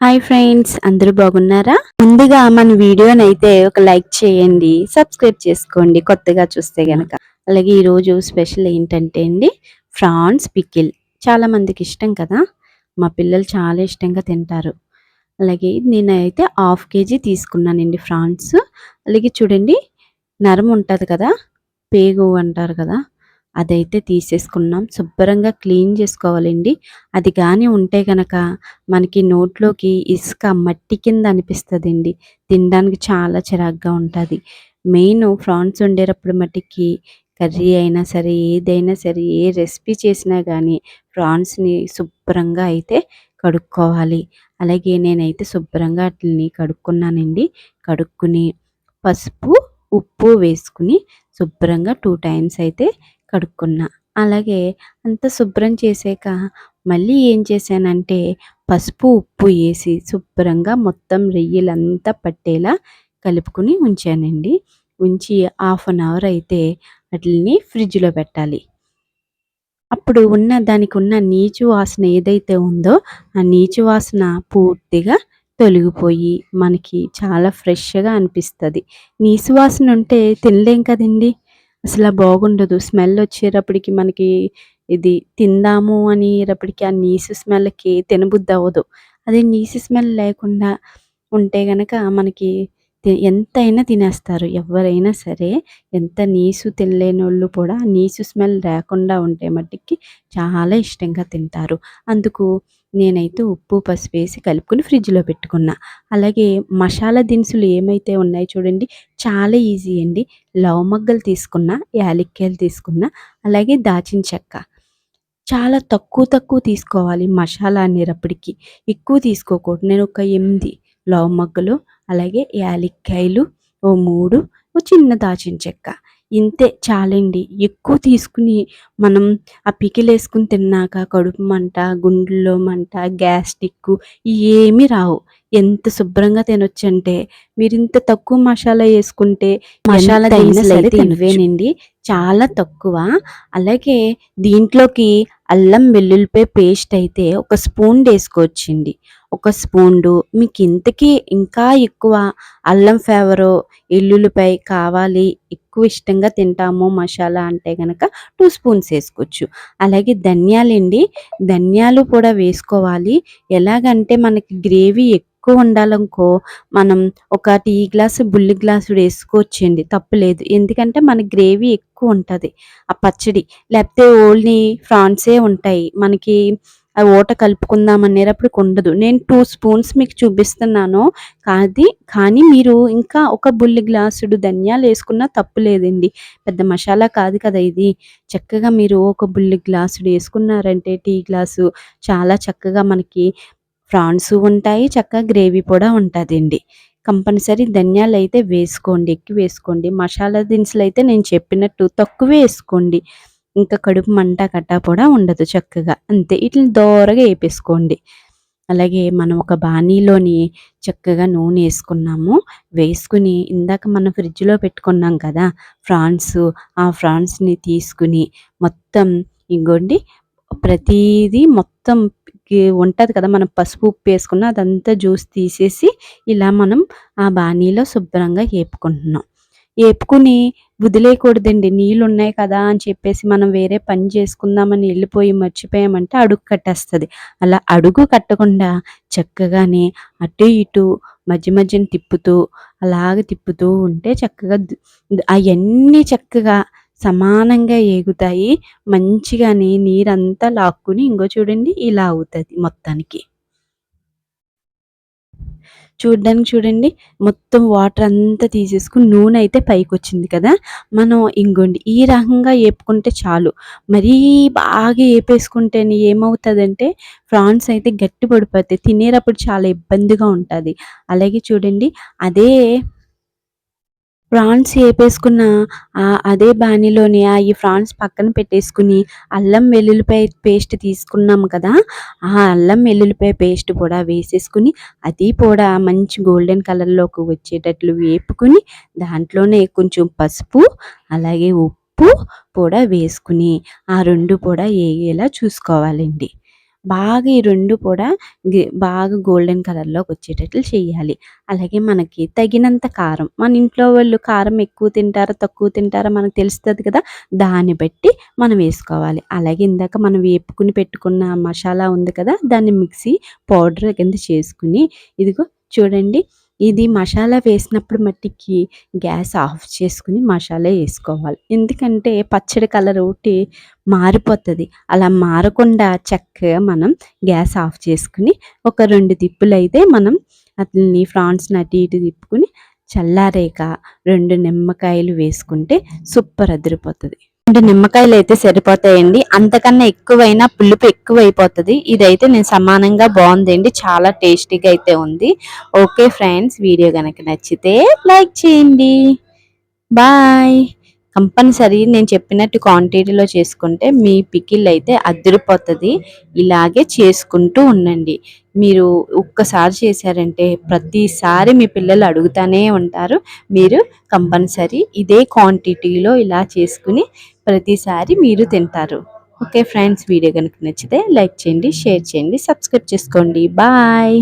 Hi friends అందరూ బాగున్నారా? ముందుగా మన వీడియోనైతే ఒక లైక్ చేయండి సబ్స్క్రైబ్ చేసుకోండి కొత్తగా చూస్తే గనక. అలాగే ఈరోజు స్పెషల్ ఏంటంటే అండి ఫ్రాన్స్ పికిల్. చాలా మందికి ఇష్టం కదా? మా పిల్లలు చాలా ఇష్టంగా తింటారు. అలాగే నేనైతే హాఫ్ కేజీ తీసుకున్నానండి ఫ్రాన్స్. అలాగే చూడండి నరం ఉంటుంది కదా? పేగు అంటారు కదా? అదైతే తీసేసుకున్నాం. శుభ్రంగా క్లీన్ చేసుకోవాలండి. అది కానీ ఉంటే కనుక మనకి నోట్లోకి ఇసుక మట్టి కింద అనిపిస్తుందండి. తినడానికి చాలా చిరాగ్గా ఉంటుంది. మెయిన్ ఫ్రాన్స్ వండేటప్పుడు మట్టికి కర్రీ అయినా సరే ఏదైనా సరే ఏ రెసిపీ చేసినా కానీ ఫ్రాన్స్ని శుభ్రంగా అయితే కడుక్కోవాలి. అలాగే నేనైతే శుభ్రంగా వాటిని కడుక్కున్నానండి. కడుక్కుని పసుపు ఉప్పు వేసుకుని శుభ్రంగా టూ టైమ్స్ అయితే కడుక్కున్నా. అలాగే అంత శుభ్రం చేసాక మళ్ళీ ఏం చేశానంటే పసుపు ఉప్పు వేసి శుభ్రంగా మొత్తం రెయ్యలంతా పట్టేలా కలుపుకుని ఉంచానండి. ఉంచి హాఫ్ అన్ అవర్ అయితే వాటిని ఫ్రిడ్జ్లో పెట్టాలి. అప్పుడు ఉన్న దానికి ఉన్న నీచు వాసన ఏదైతే ఉందో ఆ నీచు వాసన పూర్తిగా తొలగిపోయి మనకి చాలా ఫ్రెష్గా అనిపిస్తుంది. నీసు వాసన ఉంటే తినలేం కదండి. అసలు బాగుండదు. స్మెల్ వచ్చేటప్పటికి మనకి ఇది తిందాము అనేటప్పటికి ఆ నీసు స్మెల్కి తినబుద్ధి అవ్వదు అదే నీసు స్మెల్ లేకుండా ఉంటే గనక మనకి ఎంతైనా తినేస్తారు. ఎవరైనా సరే ఎంత నీసు తినలేని వాళ్ళు కూడా నీసు స్మెల్ లేకుండా ఉంటే మట్టికి చాలా ఇష్టంగా తింటారు. అందుకు నేనైతే ఉప్పు పసుపు వేసి కలుపుకొని ఫ్రిడ్జ్లో పెట్టుకున్నా. అలాగే మసాలా దినుసులు ఏమైతే ఉన్నాయో చూడండి చాలా ఈజీ అండి. లవ్ తీసుకున్నా తీసుకున్న యాలక్కాయలు తీసుకున్న అలాగే దాచిన చెక్క. చాలా తక్కువ తక్కువ తీసుకోవాలి మసాలా అనేటప్పటికి. ఎక్కువ తీసుకోకూడదు. నేను ఒక ఎనిమిది లవమగ్గలు అలాగే యాలక్కాయలు ఓ మూడు ఓ చిన్న దాచిన చెక్క. ఇంతే చాలండి. ఎక్కువ తీసుకుని మనం ఆ పికిల్ వేసుకుని తిన్నాక కడుపు మంట గుండెల్లో మంట గ్యాస్ట్రిక్ ఏమీ రావు. ఎంత శుభ్రంగా తినొచ్చంటే మీరు ఇంత తక్కువ మసాలా వేసుకుంటే మసాలా అయితే ఇవేనండి చాలా తక్కువ. అలాగే దీంట్లోకి అల్లం వెల్లుల్లిపాయ పేస్ట్ అయితే ఒక స్పూన్ వేసుకోవచ్చండి. ఒక స్పూన్లు మీకు ఇంతకీ ఇంకా ఎక్కువ అల్లం ఫ్లేవరు ఎల్లుల్లిపై కావాలి ఎక్కువ ఇష్టంగా తింటాము మసాలా అంటే కనుక టూ స్పూన్స్ వేసుకోవచ్చు. అలాగే ధనియాలండి. ధనియాలు కూడా వేసుకోవాలి. ఎలాగంటే మనకి గ్రేవీ ఎక్కువ ఎక్కువ ఉండాలనుకో మనం ఒక టీ గ్లాసు బుల్లి గ్లాసు వేసుకోవచ్చండి. తప్పులేదు ఎందుకంటే మన గ్రేవీ ఎక్కువ ఉంటుంది. ఆ పచ్చడి. లేకపోతే ఓన్లీ ఫ్రాన్సే ఉంటాయి. మనకి ఆ ఓట కలుపుకుందాం అనేటప్పుడు ఉండదు నేను టూ స్పూన్స్ మీకు చూపిస్తున్నాను. కాది కానీ మీరు ఇంకా ఒక బుల్లి గ్లాసుడు ధనియాలు వేసుకున్నా తప్పు లేదండి. పెద్ద మసాలా కాదు కదా ఇది. చక్కగా మీరు ఒక బుల్లి గ్లాసుడు వేసుకున్నారంటే టీ గ్లాసు చాలా చక్కగా మనకి ప్రాన్స్ ఉంటాయి చక్కగా గ్రేవీ కూడా ఉంటుందండి. కంపల్సరీ ధనియాలు అయితే వేసుకోండి ఎక్కువ వేసుకోండి. మసాలా దినుసులు అయితే నేను చెప్పినట్టు తక్కువే వేసుకోండి. ఇంకా కడుపు మంట కట్ట కూడా ఉండదు చక్కగా. అంతే. వీటిని దోరగా వేపేసుకోండి. అలాగే మనం ఒక బాణీలోని చక్కగా నూనె వేసుకున్నాము. వేసుకుని ఇందాక మనం ఫ్రిడ్జ్లో పెట్టుకున్నాం కదా ఫ్రాన్స్. ఆ ఫ్రాన్స్ని తీసుకుని మొత్తం ఇంకోండి ప్రతిదీ మొత్తం ఉంటుంది కదా మనం పసుపు ఉప్పు వేసుకున్న అదంతా జ్యూస్ తీసేసి ఇలా మనం ఆ బాణీలో శుభ్రంగా వేపుకుంటున్నాం వేపుకుని వదిలేయకూడదండి. నీళ్ళు ఉన్నాయి కదా అని చెప్పేసి మనం వేరే పని చేసుకుందామని వెళ్ళిపోయి మర్చిపోయామంటే అడుగు కట్టేస్తుంది. అలా అడుగు కట్టకుండా చక్కగానే అటు ఇటు మధ్య మధ్యన తిప్పుతూ అలాగ తిప్పుతూ ఉంటే చక్కగా అవన్నీ చక్కగా సమానంగా ఏగుతాయి. మంచిగానే నీరంతా లాక్కుని ఇంకో చూడండి ఇలా అవుతుంది మొత్తానికి. చూడడానికి చూడండి మొత్తం వాటర్ అంతా తీసేసుకుని నూనె అయితే పైకి వచ్చింది కదా. మనం ఇంకోండి ఈ రకంగా వేపుకుంటే చాలు. మరీ బాగా వేపేసుకుంటేనే ఏమవుతుందంటే ఫ్రాన్స్ అయితే గట్టి పడిపోతాయి తినేటప్పుడు చాలా ఇబ్బందిగా ఉంటుంది. అలాగే చూడండి అదే ప్రాన్స్ వేపేసుకున్న అదే బాణీలోని ఈ ఫ్రాన్స్ పక్కన పెట్టేసుకుని అల్లం వెల్లుల్లిపాయ పేస్ట్ తీసుకున్నాం కదా ఆ అల్లం వెల్లుల్లిపాయ పేస్ట్ కూడా వేసేసుకుని అది కూడా మంచి గోల్డెన్ కలర్లోకి వచ్చేటట్లు వేపుకుని దాంట్లోనే కొంచెం పసుపు అలాగే ఉప్పు కూడా వేసుకుని ఆ రెండు కూడా వేగేలా చూసుకోవాలండి. బాగా ఈ రెండు కూడా బాగా గోల్డెన్ కలర్లోకి వచ్చేటట్లు చేయాలి. అలాగే మనకి తగినంత కారం మన ఇంట్లో వాళ్ళు కారం ఎక్కువ తింటారా తక్కువ తింటారా మనకు తెలుస్తుంది కదా దాన్ని బట్టి మనం వేసుకోవాలి. అలాగే ఇందాక మనం వేపుకుని పెట్టుకున్న మసాలా ఉంది కదా దాన్ని మిక్సీ పౌడర్ కింద చేసుకుని ఇదిగో చూడండి ఇది మసాలా వేసినప్పుడు మట్టికి గ్యాస్ ఆఫ్ చేసుకుని మసాలా వేసుకోవాలి. ఎందుకంటే పచ్చడి కలర్ ఒకటి మారిపోతుంది. అలా మారకుండా చక్కగా మనం గ్యాస్ ఆఫ్ చేసుకుని ఒక రెండు తిప్పులు అయితే మనం అట్లని ఫ్రాన్స్ని అటు ఇటు తిప్పుకుని చల్లారేక రెండు నిమ్మకాయలు వేసుకుంటే సూపర్ అదిరిపోతుంది. రెండు నిమ్మకాయలు అయితే సరిపోతాయండి. అంతకన్నా ఎక్కువైనా పులుపు ఎక్కువ అయిపోతుంది ఇదైతే నేను సమానంగా బాగుందండి. చాలా టేస్టీగా అయితే ఉంది. ఓకే ఫ్రెండ్స్ వీడియో కనుక నచ్చితే లైక్ చేయండి. బాయ్. కంపల్సరీ నేను చెప్పినట్టు క్వాంటిటీలో చేసుకుంటే మీ పికిల్ అయితే అదిరిపోతుంది. ఇలాగే చేసుకుంటూ ఉండండి. మీరు ఒక్కసారి చేశారంటే ప్రతిసారి మీ పిల్లలు అడుగుతానే ఉంటారు. మీరు కంపల్సరీ ఇదే క్వాంటిటీలో ఇలా చేసుకుని ప్రతిసారి మీరు తింటారు. ఓకే ఫ్రెండ్స్ వీడియో కనుక నచ్చితే లైక్ చేయండి షేర్ చేయండి సబ్స్క్రైబ్ చేసుకోండి. బాయ్.